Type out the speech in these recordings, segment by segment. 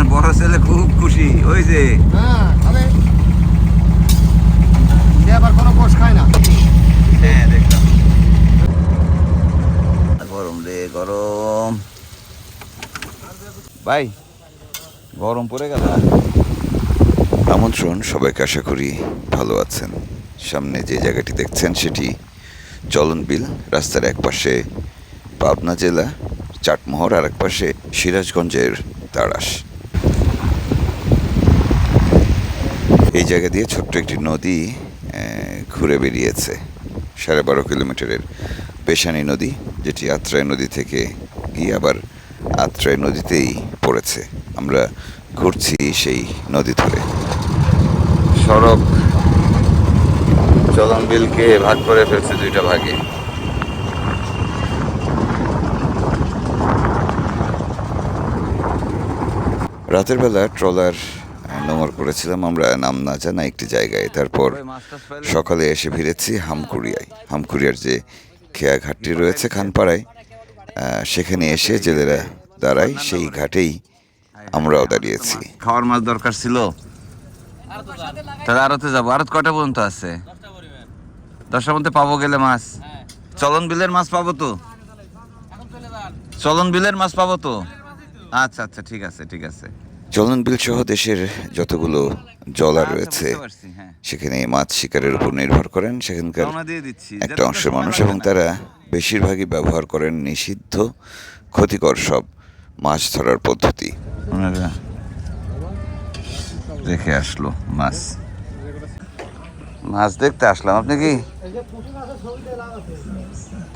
আপনার বড় ছেলে খুব খুশি ওই যে হ্যাঁ সে আবার কোনো কোষ খায় না। হ্যাঁ দেখলাম। গরম রে গরম। ভাই গরম পড়ে গেল। আমন্ত্রণ সবাইকে আশা করি ভালো আছেন। সামনে যে জায়গাটি দেখছেন সেটি চলনবিল রাস্তার এক পাশে পাবনা জেলা চাটমোহর আর এক পাশে সিরাজগঞ্জের তাড়াশ এই জায়গা দিয়ে ছোট্ট একটি নদী ঘুরে বেরিয়েছে। সাড়ে বারো কিলোমিটারের পেশানি নদী, যেটি আত্রাই নদী থেকে গিয়ে আবার আত্রাই নদীতেই পড়েছে। আমরা ঘুরছি সেই নদী ধরে। সড়ক চলন বিলকে ভাগ করে ফেলছে দুইটা ভাগে। রাতের বেলা ট্রলার নোংর করেছিলাম, আমরা নাম না জানা একটি জায়গায়। তারপর সকালে এসে ভিড়েছি হামকুড়িয়ায় হামকুড়িয়ার যে খেয়া ঘাটটি রয়েছে খানপাড়ায় সেখানে এসে জেলেরা দাঁড়ায়, সেই ঘাটেই আমরাও দাঁড়িয়েছি। খাওয়ার মাছ দরকার ছিল? তাহলে আরতে যাব। আরত কয়টা পর্যন্ত আছে? দশটার মধ্যে পাবো গেলে মাছ। চলন বিলের মাছ পাবো তো? চলন বিলের মাছ পাবো তো? আচ্ছা আচ্ছা ঠিক আছে ঠিক আছে। চলনবিল সহ দেশের যতগুলো জলা আচ্ছা, রয়েছে হ্যাঁ। সেখানে মাছ শিকারের উপর নির্ভর করেন। সেখানকার একটা অংশের মানুষ এবং তারা বেশিরভাগই ব্যবহার করেন নিষিদ্ধ ক্ষতিকর সব মাছ ধরার পদ্ধতি। দেখে আসলো মাছ। মাছ দেখতে আসলাম আপনি কি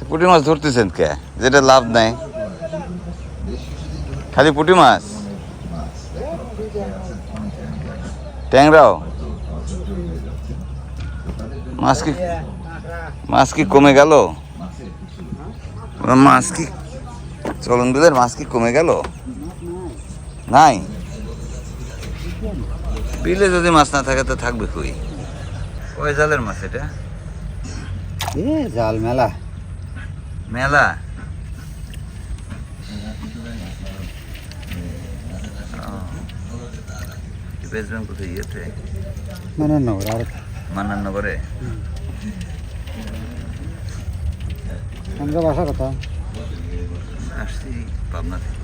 পুঁটি মাছ ধরতেছেন কে? যেটা লাভ নাই। খালি পুঁটি মাছ? ট্যাংরাও? মাছ কি মাছ কি কমে গেল? মাছ কি চলন বিলের মাছ কি কমে গেল? নাই? বিলে যদি মাছ না থাকে তো থাকবে কই? ওই জালের মাছ এটা? এ জাল মেলা। মেলা? বেচবেন কোথায় ইয়েতে। আর মান্নানগরে? আমরা বাসা কথা। আসছি পাবনা থেকে।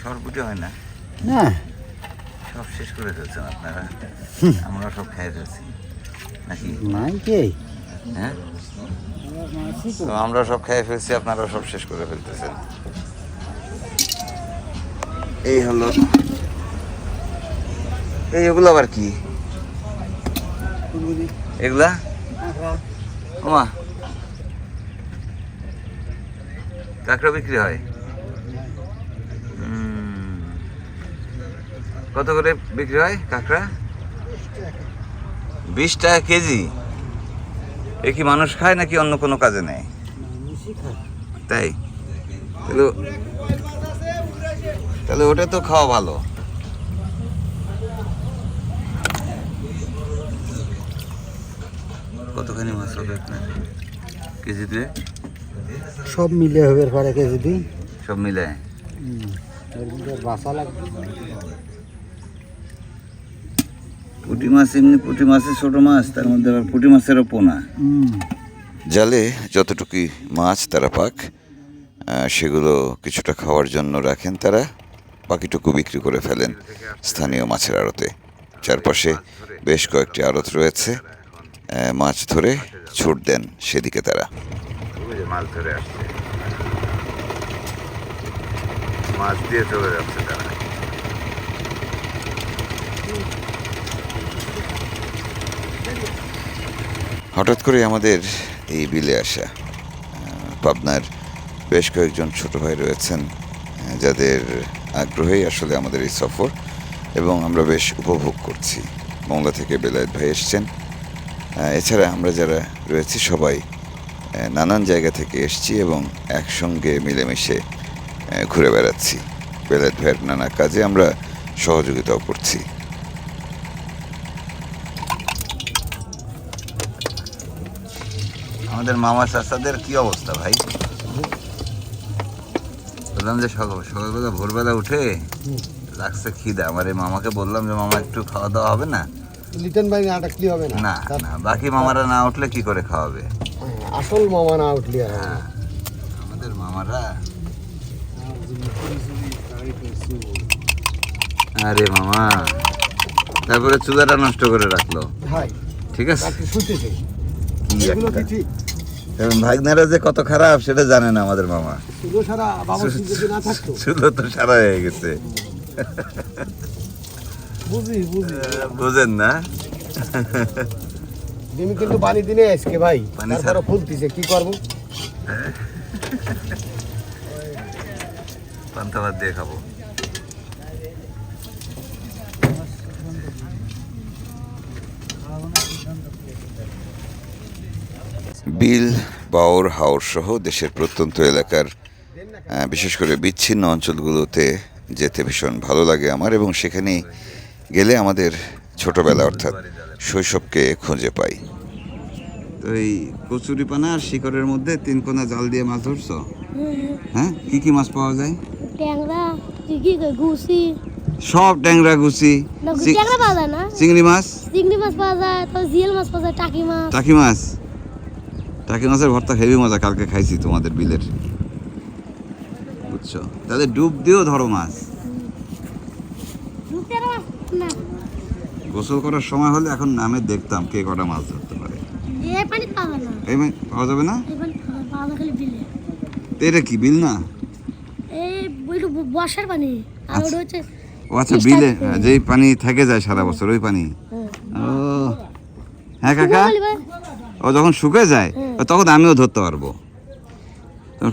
সরপুটি হয় না? না। সব শেষ করে ফেলছেন আপনারা? আমরা সব খেয়ে ফেলছি। নাকি? নাই কে? হ্যাঁ? আমরা সব খেয়ে ফেলছি আপনারা সব শেষ করে ফেলতেছেন। এই হলো। এই এগুলো আবার কি? এগুলা? ওমা। কাঁকড়া বিক্রি হয়? কত করে বিক্রি হয় কাঁকড়া? বিশ টাকা কেজি। এ কি মানুষ খায় নাকি অন্য কোনো কাজে নেয়? তাই? তাহলে তাহলে ওটা তো খাওয়া ভালো। কতখানি মাছ হবে আপনার? কেজি দুয়ে সব মিলে হবে পরে কেজি দুই সব মিলে বাসা লাগবে। পুঁটি মাছ এমনি পুঁটি মাছের ছোট মাছ তার মধ্যে আবার পুঁটি মাছেরও পোনা। জালে যতটুকুই মাছ তারা পাক সেগুলো কিছুটা খাওয়ার জন্য রাখেন তারা। বাকিটুকু বিক্রি করে ফেলেন স্থানীয় মাছের আড়তে। চারপাশে বেশ কয়েকটি আড়ত রয়েছে। মাছ ধরে ছুট দেন সেদিকে তারা। মাছ ধরে আসছে। মাছ দিয়ে চলে যাচ্ছে তারা। হঠাৎ করে আমাদের এই বিলে আসা। পাবনার বেশ কয়েকজন ছোট ভাই রয়েছেন যাদের আগ্রহেই আসলে আমাদের এই সফর, এবং আমরা বেশ উপভোগ করছি। মংলা থেকে বেলায়েত ভাই এসছেন। এছাড়া আমরা যারা রয়েছি সবাই নানান জায়গা থেকে এসছি এবং একসঙ্গে মিলেমিশে ঘুরে বেড়াচ্ছি। বেলায়েত ভাইয়ের নানা কাজে আমরা সহযোগিতাও করছি। আমাদের মামা চাচাদের কি অবস্থা ভাই? বললাম যে সকাল সকালবেলা ভোরবেলা উঠে লাগছে খিদে। আমার এই মামাকে বললাম যে মামা একটু খাওয়া দাওয়া হবে না? লিটন ভাই না আটকলি হবে না? না না। বাকি মামারা না উঠলে কি করে খাওয়াবে? আসল মামা না উঠলি হ্যাঁ আমাদের মামারা আরে মামা তারপরে চুলাটা নষ্ট করে রাখল। ঠিক আছে? কি একটা এবং ভাগ্নারা যে কত খারাপ সেটা জানে না আমাদের মামা। শুধু তো সারা হয়ে গেছে। বুঝি বুঝি। বুঝেন না। ডিম কিন্তু পানি দিনে আজকে ভাই। পানি ছাড়া। ফুলতিছে কি করব? পান্তা ভাত দিয়ে খাব। বিল বাওর হাওর সহ দেশের প্রত্যন্ত এলাকার বিশেষ করে বিচ্ছিন্ন অঞ্চলগুলোতে যেতে ভীষণ ভালো লাগে আমার এবং সেখানে গেলে আমাদের ছোটবেলা অর্থাৎ শৈশবকে খুঁজে পাই। তো এই কচুরি পানা আর শিকড়ের মধ্যে তিন কোনা জাল দিয়ে মাছ ধরছো? হ্যাঁ? কি কি মাছ পাওয়া যায়? ট্যাংরা গুসি সব ট্যাংরা গুছি ট্যাংরা পাওয়া যায় না। চিংড়ি মাছ? চিংড়ি মাছ পাওয়া যায় তো জিয়েল মাছ পাওয়া যায় টাকি মাছ। টাকি মাছ? টাকি মাছের ভর্তা হেভি মজা কালকে খাইছি তোমাদের বিলের। বুঝছ? তাহলে ডুব দিয়েও ধরো মাছ। গোসল করার সময় হলে এখন নামে দেখতাম কে কটা মাছ ধরতে পারে। এই পানি পাওয়া যাবে না? এটা কি বিল না? বর্ষার পানি। আর আচ্ছা। ওটা হচ্ছে ও আচ্ছা বিলে যেই পানি থেকে যায় সারা বছর ওই পানি? হ্যাঁ। ও। হ্যাঁ কাকা? যখন শুকে যায় তখন আমিও ধরতে পারব।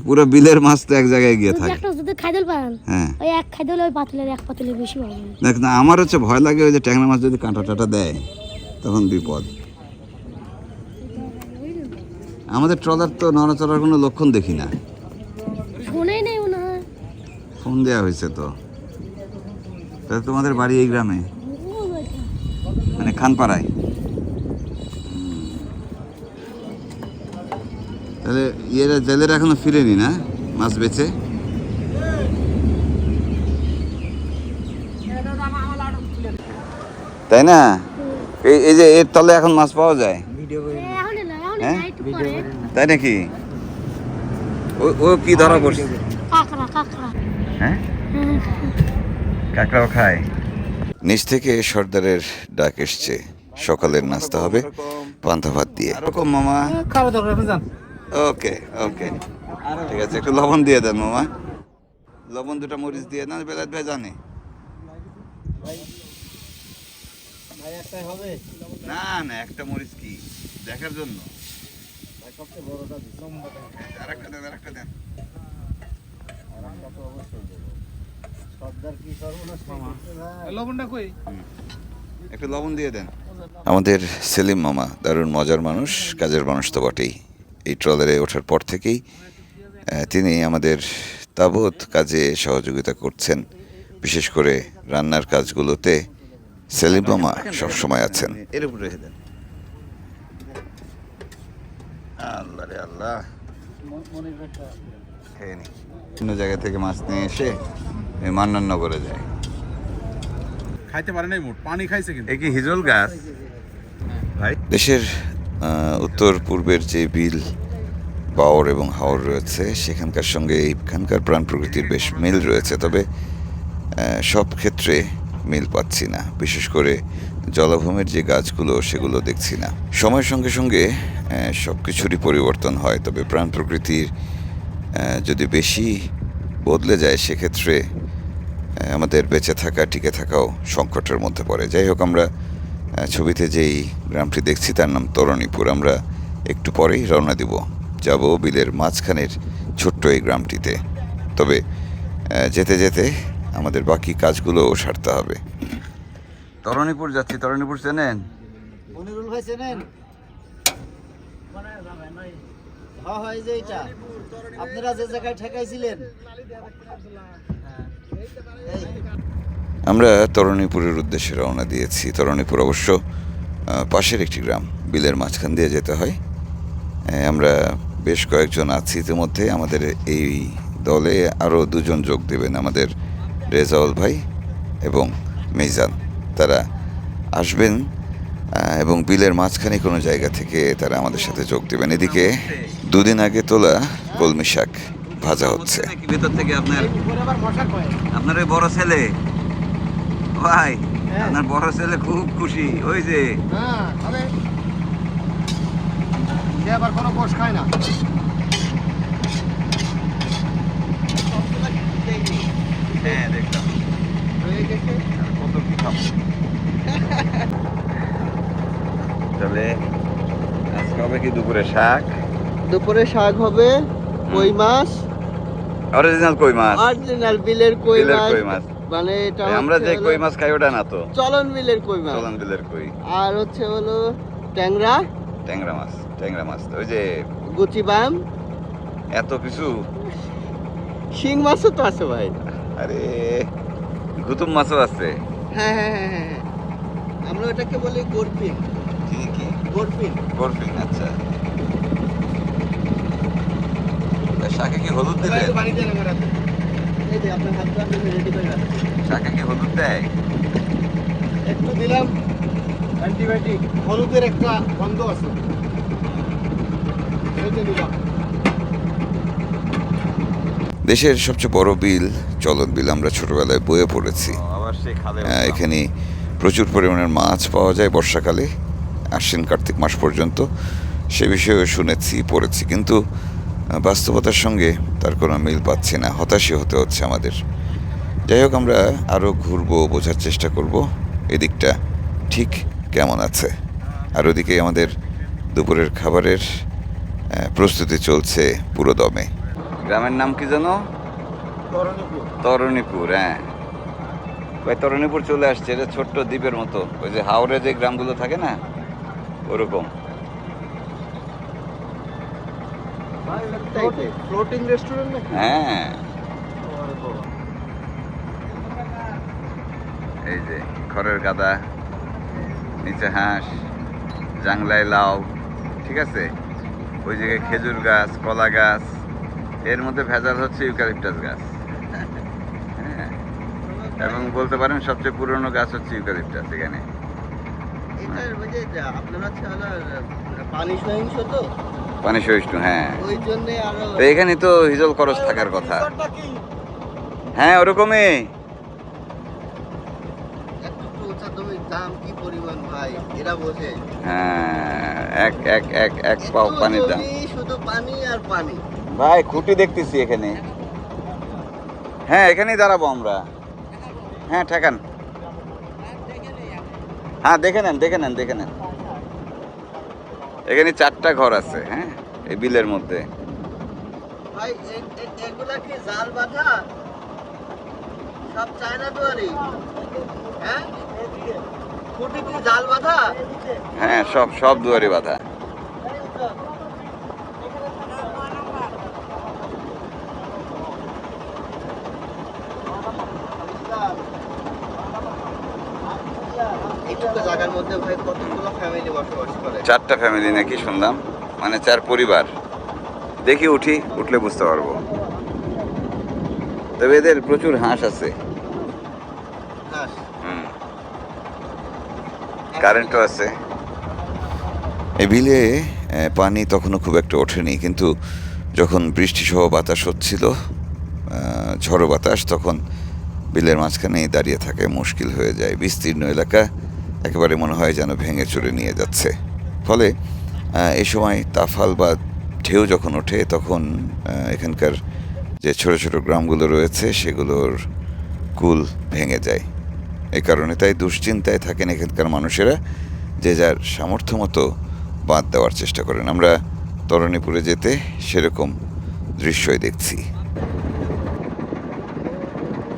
পুরো বিলের মাছ তো এক জায়গায় গিয়ে থাকে। হ্যাঁ। ওই এক খাইদল ওই পাতিলের এক পাতিলের বেশি পাওয়া দেখ না আমার হচ্ছে ভয় লাগে ওই যে ট্যাংরা মাছ যদি কাঁটা টাটা দেয় তখন বিপদ। আমাদের ট্রলার তো নড়াচড়ার কোনো লক্ষণ দেখি না। নেই মনে ফোন দেওয়া হয়েছে তো। তাহলে তোমাদের বাড়ি এই গ্রামে। মানে খানপাড়ায়? তাহলে ইয়েরা জেলের এখনও ফিরেনি না? মাছ বেচে? তাই না? এই এই যে এর তলে এখন মাছ পাওয়া যায়? হ্যাঁ? তাই নাকি? ও ও কি ধরা পড়ছে? হ্যাঁ হ্যাঁ। কাঁকড়াও খায়? নিচ থেকে সর্দারের ডাক এসছে। সকালের নাস্তা হবে পান্তা ভাত দিয়ে। মামা। খাওয়া যান। ওকে ওকে ঠিক আছে একটু লবণ দিয়ে দেন মামা। লবণ দুটো মরিচ দিয়ে দেন বেলাত ভাই জানে। ভাই একটাই হবে না না একটা মরিচ কি? দেখার জন্য। ভাই সবচেয়ে বড়টা আরেকটা দেন আরেকটা দেন। লবণটা কই? একটু লবণ দিয়ে দেন। আমাদের সেলিম মামা দারুণ মজার মানুষ কাজের মানুষ তো বটেই। এই ট্রলারে ওঠার পর থেকেই তিনি আমাদের তাবৎ কাজে সহযোগিতা করছেন। বিশেষ করে রান্নার কাজগুলোতে সেলিম মামা সবসময় আছেন। এর উপরে রেখে দেন। আল্লাহ রে আল্লাহ। অন্য জায়গা থেকে মাছ নিয়ে এসে এই মান্নাননগরে যায়। খাইতে পারে নাই মোট পানি খাইছে কিন্তু। এ কি হিজল গাছ? ভাই। দেশের উত্তর পূর্বের যে বিল, বাওর এবং হাওর রয়েছে, সেখানকার সঙ্গে এইখানকার প্রাণ প্রকৃতির বেশ মিল রয়েছে, তবে সব ক্ষেত্রে মিল পাচ্ছি না। বিশেষ করে জলাভূমির যে গাছগুলো, সেগুলো দেখছি না। সময়ের সঙ্গে সঙ্গে সব কিছুরই পরিবর্তন হয়, তবে প্রাণ প্রকৃতির যদি বেশি বদলে যায়, সেক্ষেত্রে আমাদের বেঁচে থাকা, টিকে থাকাও সংকটের মধ্যে পড়ে। যাই হোক, আমরা ছবিতে যেই গ্রামটি দেখছি, তার নাম তরণীপুর। আমরা একটু পরেই রওনা দিব। যাব বিলের মাঝখানের ছোট্ট এই গ্রামটিতে। তবে যেতে যেতে আমাদের বাকি কাজগুলোও সারতে হবে। তরণীপুর যাচ্ছি। তরণীপুর চেনেন? হ্যাঁ হয় আপনারা যে জায়গায় ঠেকাইছিলেন? আমরা তরণীপুরের উদ্দেশ্যে রওনা দিয়েছি। তরণীপুর অবশ্য পাশের একটি গ্রাম। বিলের মাঝখান দিয়ে যেতে হয়। আমরা বেশ কয়েকজন আছি ইতিমধ্যে। আমাদের এই দলে আরও দুজন যোগ দেবেন আমাদের রেজাউল ভাই এবং মিজান। তারা আসবেন এবং বিলের মাঝখানে কোনো জায়গা থেকে তারা আমাদের সাথে যোগ দেবেন। এদিকে দুদিন আগে তোলা কলমি শাক ভাজা হচ্ছে। থেকে আপনার আপনার বড় ছেলে? ভাই আপনার বড় ছেলে খুব খুশি ওই যে। হ্যাঁ সে আবার কোনো কোষ খায় না। হ্যাঁ দেখলাম। কত কি খাব? তবে আজকে হবে কি দুপুরে শাক? দুপুরে শাক হবে কই মাছ? অরিজিনাল কই মাছ? অরিজিনাল বিলের কই মাছ? কই মাছ? মানে এটা আমরা যে কই মাছ খাই ওটা না তো। চলন বিলের কই মাছ। চলন বিলের কই। আর হচ্ছে হলো ট্যাংরা। ট্যাংরা মাছ ট্যাংরা মাছ ওই যে গুচি বাম। এত কিছু? শিং মাছও তো আছে ভাই। আরে গুতুম মাছও আছে। হ্যাঁ হ্যাঁ হ্যাঁ হ্যাঁ হ্যাঁ। আমরা ওটাকে বলি গোরপিন কি কি? গোরপিন বরফিন আচ্ছা। শাকে কি হলুদ দিলে? পানি শাকে কি হলুদ দেয়? একটু দিলাম। অ্যান্টিবায়োটিক হলুদের একটা গন্ধ আছে। দিলাম। দেশের সবচেয়ে বড় বিল চলন বিল আমরা ছোটবেলায় বয়ে পড়েছি। আবার সেই এখানে প্রচুর পরিমাণের মাছ পাওয়া যায় বর্ষাকালে। আশ্বিন কার্তিক মাস পর্যন্ত। সে বিষয়েও শুনেছি পড়েছি। কিন্তু বাস্তবতার সঙ্গে তার কোনো মিল পাচ্ছি না হতাশই হতে হচ্ছে আমাদের। যাই হোক আমরা আরও ঘুরবো বোঝার চেষ্টা করব এদিকটা ঠিক কেমন আছে। আর ওদিকে আমাদের দুপুরের খাবারের প্রস্তুতি চলছে পুরো দমে গ্রামের নাম কি জানো তরণীপুর। তরণীপুর হ্যাঁ। ভাই তরণীপুর চলে আসছে এটা ছোট্ট দ্বীপের মতো। ওই যে হাওড়ে যে গ্রামগুলো থাকে না ওরকম। ফ্লোটিং রেস্টুরেন্ট নাকি? হ্যাঁ। এই যে খড়ের গাদা নিচে হাঁস জাংলায় লাউ ঠিক আছে? ওই জায়গায় খেজুর গাছ কলা গাছ এর মধ্যে ভেজাল হচ্ছে ইউক্যালিপটাস গাছ। হ্যাঁ। এবং বলতে পারেন সবচেয়ে পুরনো গাছ হচ্ছে ইউক্যালিপটাস এখানে। আপনার পানি সহিংস তো? পানি সহিষ্ণু হ্যাঁ। তো এখানে তো হিজল খরচ থাকার কথা। হ্যাঁ ওরকমই। হ্যাঁ ভাই, খুঁটি দেখতেছি এখানে। হ্যাঁ এখানেই দাঁড়াবো আমরা। হ্যাঁ ঠেকান। হ্যাঁ দেখে নেন দেখে নেন দেখে নেন। এখানে চারটা ঘর আছে হ্যাঁ? এই বিলের মধ্যে। হ্যাঁ সব সব দুয়ারি বাঁধা এইটুকু জায়গার মধ্যে ভাই কতগুলো ফ্যামিলি বসবাস করে? চারটা ফ্যামিলি নাকি শুনলাম। মানে চার পরিবার। দেখি উঠি উঠলে বুঝতে পারব। তবে এদের প্রচুর হাঁস আছে। কারেন্টও আছে। এই বিলে পানি তখনও খুব একটা ওঠেনি। কিন্তু যখন বৃষ্টি সহ বাতাস হচ্ছিল ঝড়ো বাতাস তখন বিলের মাঝখানেই দাঁড়িয়ে থাকে মুশকিল হয়ে যায়। বিস্তীর্ণ এলাকা। একেবারে মনে হয় যেন ভেঙে চুরে নিয়ে যাচ্ছে। ফলে এ সময় তাফাল বা ঢেউ যখন ওঠে, তখন এখানকার যে ছোট ছোট গ্রামগুলো রয়েছে, সেগুলোর কুল ভেঙে যায়। এ কারণে তাই দুশ্চিন্তায় থাকেন এখানকার মানুষেরা, যে যার সামর্থ্য মতো বাদ দেওয়ার চেষ্টা করেন। আমরা তরণীপুরে যেতে সেরকম দৃশ্যই দেখছি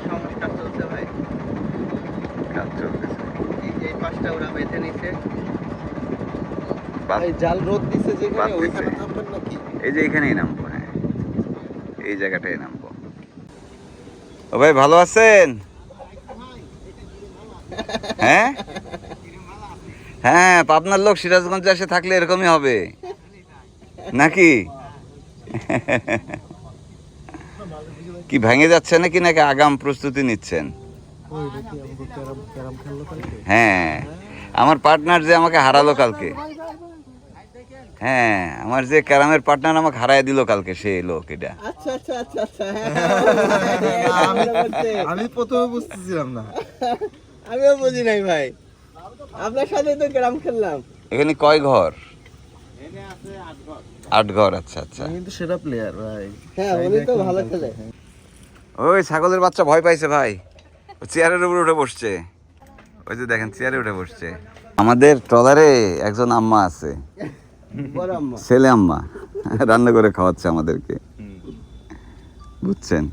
সংস্কার চলছে ভাই কাজ চলতেছে পাঁচটা ওরা বেঁধে নিছে। জাল রোদ দিছে যেখানে ওইখানে থামবেন নাকি? এই যে এখানেই নামবো হ্যাঁ। এই জায়গাটাই নামবো। ও ভাই ভালো আছেন? হ্যাঁ? হ্যাঁ পাবনার লোক সিরাজগঞ্জে এসে থাকলে এরকমই হবে। নাকি? কি ভেঙে যাচ্ছে নাকি নাকি আগাম প্রস্তুতি নিচ্ছেন? হ্যাঁ আমার পার্টনার যে আমাকে হারালো কালকে। হ্যাঁ আমার যে ক্যারামের পার্টনার আমাকে হারায় দিল কালকে সে লোক এটা। আচ্ছা আচ্ছা আচ্ছা আচ্ছা। আমি প্রথমে বুঝতেছিলাম না। আমিও বুঝি নাই ভাই। আপনার সাথে তো ক্যারাম খেললাম। এখানে কয় ঘর? আট ঘর আচ্ছা আচ্ছা। আমি কিন্তু সেরা প্লেয়ার ভাই। হ্যাঁ উনি তো ভালো খেলে। ওই ছাগলের বাচ্চা ভয় পাইছে ভাই। চেয়ারের উপরে উঠে বসছে। ওই যে দেখেন চেয়ারে উঠে বসছে। আমাদের ট্রলারে একজন আম্মা আছে। বড় ছেলে আম্মা। রান্না করে খাওয়াচ্ছে আমাদেরকে। বুঝছেন?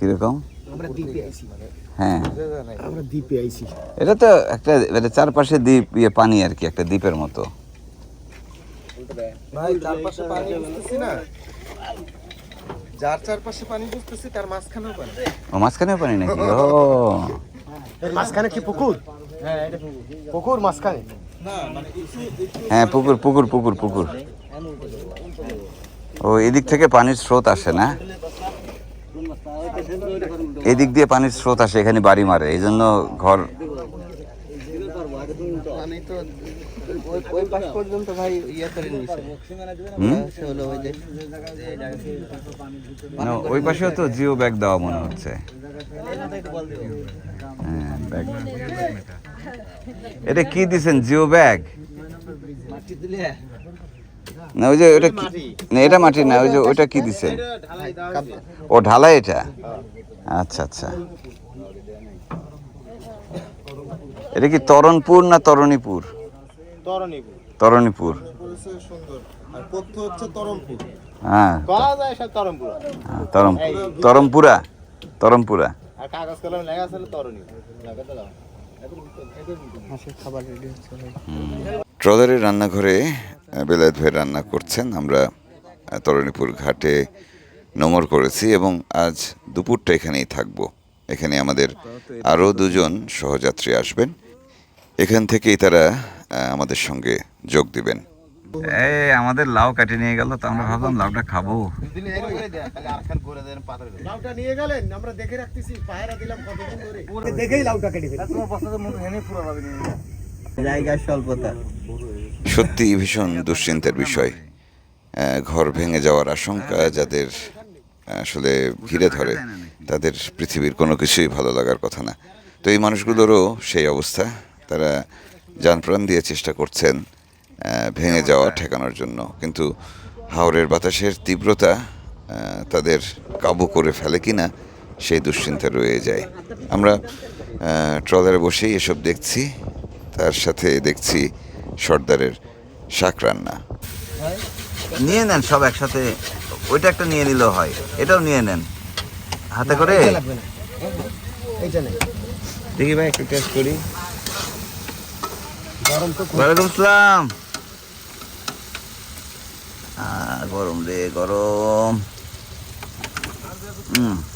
কীরকম? আমরা হ্যাঁ। আমরা দ্বীপে আইছি। এটা তো একটা এটা চারপাশে দ্বীপ ইয়ে পানি আর কি একটা দ্বীপের মতো। ভাই চারপাশে পানি বুঝতেছি না। যার চারপাশে পানি বুঝতেছি তার মাঝখানেও পানি। ও মাঝখানেও পানি নাকি? ও। মাঝখানে কি পুকুর? হ্যাঁ এটা পুকুর। মাঝখানে? হ্যাঁ পুকুর পুকুর পুকুর পুকুর। ও এদিক থেকে পানির স্রোত আসে না? এদিক দিয়ে পানির স্রোত আসে এখানে বাড়ি মারে। এই জন্য ঘর ওই ওই পাশ পর্যন্ত ভাই ইয়ে করে নিয়েছে হলো ওই যে না, ওই পাশেও তো জিও ব্যাগ দেওয়া মনে হচ্ছে। হ্যাঁ এটা কি দিছেন জিও ব্যাগ? মাটি না ওই যে ওটা কি- না এটা মাটি না ওই যে ওটা কি দিছেন? ও ঢালাই এটা? আচ্ছা আচ্ছা। এটা কি তরণপুর না তরণীপুর? তরণীপুর। তরণীপুর। বলেছে সুন্দর। আর পথ্য হচ্ছে তরমপুর হ্যাঁ। তরমপুর তরম তরমপুরা ট্রলারের রান্নাঘরে বেলায়েত ভাই রান্না করছেন। আমরা তরণীপুর ঘাটে নোমর করেছি এবং আজ দুপুরটা এখানেই থাকব। এখানে আমাদের আরও দুজন সহযাত্রী আসবেন। এখান থেকেই তারা আমাদের সঙ্গে যোগ দিবেন। এই আমাদের লাউ কাটে নিয়ে গেল তো আমরা ভাবলাম লাউটা খাব। লাউটা নিয়ে গেলেন আমরা দেখে রাখতেছি পায়রা দিলাম কতদিন ধরে। দেখেই লাউটা কেটে ফেলি তোমার বসাতে মতো হেনে পুরো ভাবে জায়গার স্বল্পতা। সত্যি ভীষণ দুশ্চিন্তার বিষয়। ঘর ভেঙে যাওয়ার আশঙ্কা যাদের আসলে ঘিরে ধরে তাদের পৃথিবীর কোনো কিছুই ভালো লাগার কথা না। তো এই মানুষগুলোরও সেই অবস্থা। তারা যানপ্রাণ দিয়ে চেষ্টা করছেন ভেঙে যাওয়া ঠেকানোর জন্য। কিন্তু হাওরের বাতাসের তীব্রতা তাদের কাবু করে ফেলে কিনা সেই দুশ্চিন্তা রয়ে যায়। আমরা ট্রলারে বসেই এসব দেখছি। তার সাথে দেখছি সর্দারের শাক রান্না। নিয়ে নেন সব একসাথে। ওইটা একটা নিয়ে নিলেও হয়। এটাও নিয়ে নেন। হাতে করে? এইটা দেখি ভাই একটু টেস্ট করি। ওয়ালাইকুম আসসালাম। গরম রে গরম।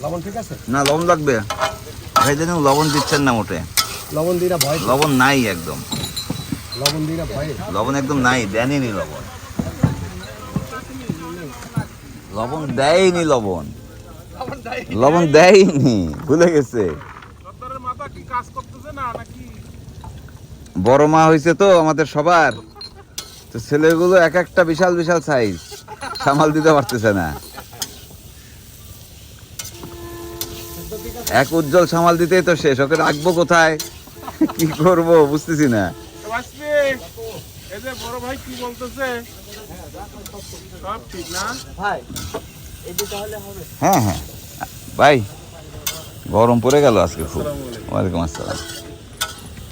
লবণ ঠিক আছে? না লবণ লাগবে। ভাই দেখুন লবণ দিচ্ছেন না মোটে। লবণ দিরা ভয় লবণ নাই একদম। লবণ দিরা ভয়। লবণ একদম নাই দেয়নি লবণ। লবণ দেয়নি লবণ। লবণ দেয়নি। ভুলে গেছে। মাথা কি কাজ করতেছে না নাকি বড় মা হয়েছে তো আমাদের সবার। তো ছেলেগুলো এক একটা বিশাল বিশাল সাইজ সামাল দিতে পারতেছে না। এক উজ্জ্বল সামাল দিতেই তো শেষ। ওকে রাখব কোথায়? কি করব বুঝতেছি না। বাসবে এই যে বড় ভাই কি বলতেছে? সব ঠিক না? ভাই এটি তাহলে হবে। হ্যাঁ হ্যাঁ। ভাই গরম পড়ে গেল আজকে খুব। ওয়ালাইকুম আসসালাম।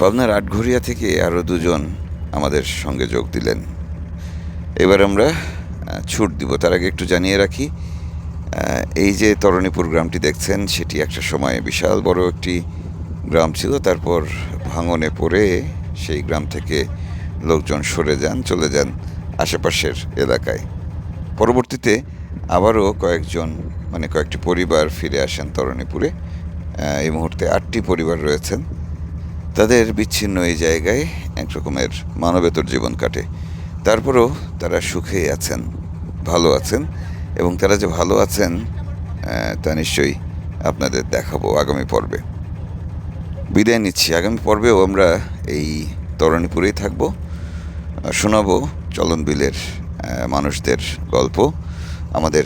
পাবনার আটঘরিয়া থেকে আরও দুজন আমাদের সঙ্গে যোগ দিলেন। এবার আমরা ছুট দিব। তার আগে একটু জানিয়ে রাখি এই যে তরণীপুর গ্রামটি দেখছেন, সেটি একটা সময়ে বিশাল বড় একটি গ্রাম ছিল। তারপর ভাঙনে পড়ে সেই গ্রাম থেকে লোকজন সরে যান, চলে যান আশেপাশের এলাকায়। পরবর্তীতে আবারও কয়েকজন মানে কয়েকটি পরিবার ফিরে আসেন তরণীপুরে। এই মুহূর্তে আটটি পরিবার রয়েছেন। তাদের বিচ্ছিন্ন এই জায়গায় এক রকমের মানবেতর জীবন কাটে। তারপরেও তারা সুখে আছেন, ভালো আছেন এবং তারা যে ভালো আছেন তা নিশ্চয়ই আপনাদের দেখাবো আগামী পর্বে। বিদায় নিচ্ছি। আগামী পর্বেও আমরা এই তরণীপুরেই থাকব শোনাবো চলন বিলের মানুষদের গল্প, আমাদের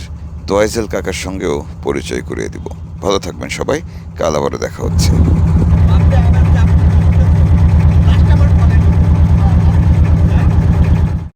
তোয়াইজেল কাকার সঙ্গেও পরিচয় করিয়ে দিব। ভালো থাকবেন সবাই, কাল আবারও দেখা হচ্ছে।